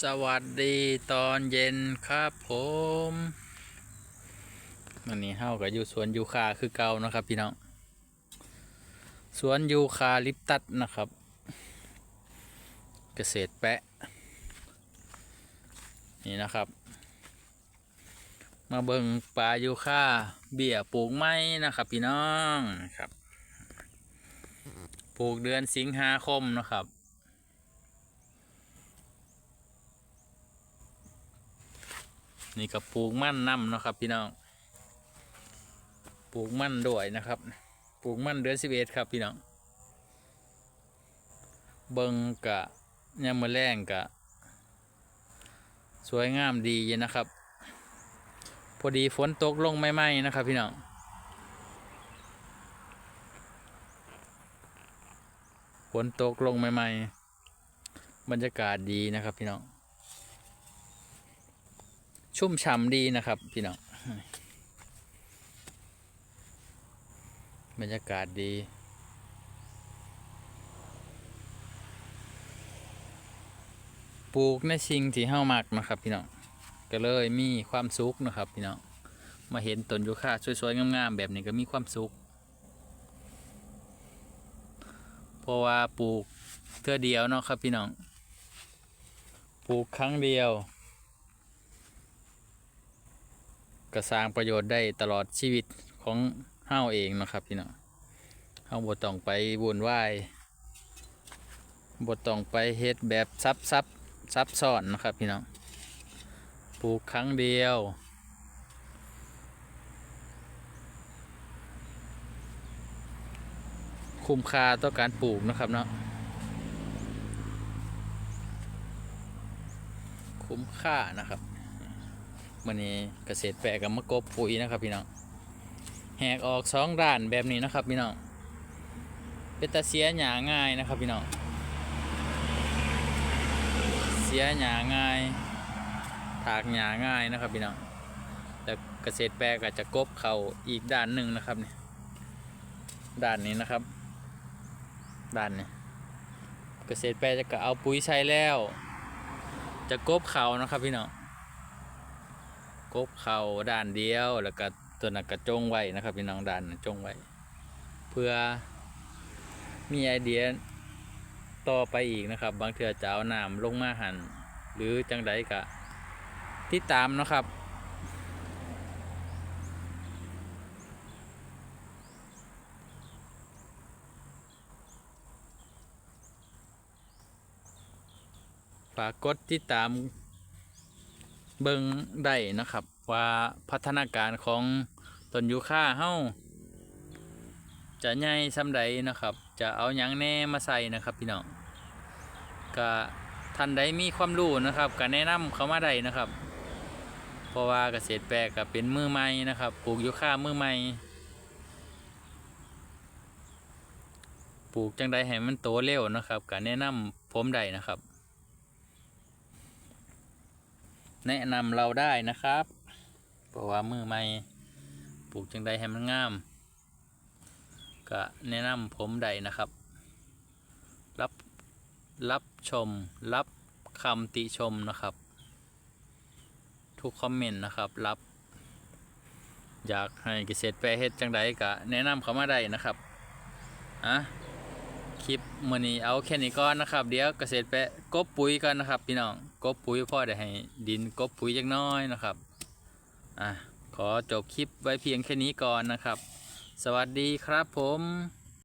สวัสดีตอนเย็นครับผมวันนี้เฮากับอยู่สวนยูคาคือเก่านะครับพี่น้องสวนยูคาลิปตัสนะครับ เกษตรแปะ นี่นะครับ มาเบิงปลายูคาเบี้ยปลูกไม้นะครับ พี่น้องนะครับ ปลูกเดือนสิงหาคมนะครับ นี่ก็ปลูกมั่นน้ำนะครับ พี่น้อง ปลูกมั่นด้วยนะครับ ปลูกมั่นเดือนสิบเอ็ดครับพี่น้อง เบิงกะยามมือแรงกะ สวยงามดีอยู่นะครับ พอดีฝนตกลงไม่ไหมนะครับ พี่น้องฝนตกลงไม่ไหมๆบรรยากาศดีนะครับพี่น้อง ชุ่มฉ่ำดีนะครับ พี่น้องบรรยากาศดีปลูกในสิ่งที่เฮามักนะครับ พี่น้องก็เลยมีความสุขนะครับ พี่น้องมาเห็นต้นยูคาสวยๆงามๆแบบนี้ก็มีความสุข เพราะว่าปลูกเทื่อเดียวเนาะครับพี่น้อง ปลูกครั้งเดียว ก็สร้างประโยชน์ได้ตลอดชีวิตของเฮาเองนะครับพี่น้องเฮาบ่ต้องไปวุ่นวายบ่ต้องไปเฮ็ดแบบซับซับซับซ้อนนะครับพี่น้องปลูกครั้งเดียวคุ้มค่าต่อการปลูกนะครับเนาะคุ้มค่านะครับ มันนี้เกษตรแปลกับมะกบปุ๋ยนะครับพี่น้องแหกออกสองด้านแบบนี้นะครับพี่น้องเป็นตาเสียหยาง่ายนะครับพี่น้องเสียหยาง่ายถากหยาง่ายนะครับพี่น้องแต่เกษตรแปลก็จะกบเข่าอีกด้านหนึ่งนะครับเนี่ยด้านนี้นะครับ ด้านนี้เกษตรแปลจะก็เอาปุ๋ยใช้แล้ว จะกบเข่านะครับพี่น้อง กบเข่าด้านเดียวแล้วก็ตัวนั้นกระจงไว้นะครับพี่น้องด้านจงไว้ เพื่อมีไอเดียต่อไปอีกนะครับ บางเทื่อจะเอาน้ำลงมาหันหรือจังใดกะที่ตามนะครับฝากกดติดตาม เบิ่งได้นะครับ ว่าพัฒนาการของต้นยูคาเฮาจะใหญ่ซำใดนะครับ จะเอาหยังแน่มาใส่นะครับพี่น้องก็ท่านใดมีความรู้นะครับก็แนะนำเขามาได้นะครับ เพราะว่าเกษตรแปลกก็เป็นมือใหม่นะครับปลูกยูคามือใหม่ปลูกจังใดให้มันโตเร็วนะครับก็แนะนำผมได้นะครับ แนะนำเราได้นะครับ เพราะว่ามือใหม่ปลูกจังใดให้มันงาม ก็แนะนำผมได้นะครับ รับรับชม รับคำติชมนะครับ ทุกคอมเมนต์นะครับ รับ อยากให้เกษตรแปรเฮ็ดจังใดก็แนะนำเขามาได้นะครับอะคลิปมือนี้เอาแค่นี้ก่อนนะครับ เดี๋ยวเกษตรแปรกบปุ๋ยกันนะครับ พี่น้อง กบปุ๋ยพ่อได้ให้ดินกบปุ๋ยจักน้อยนะครับอะขอจบคลิปไว้เพียงแค่นี้ก่อนนะครับ สวัสดีครับผม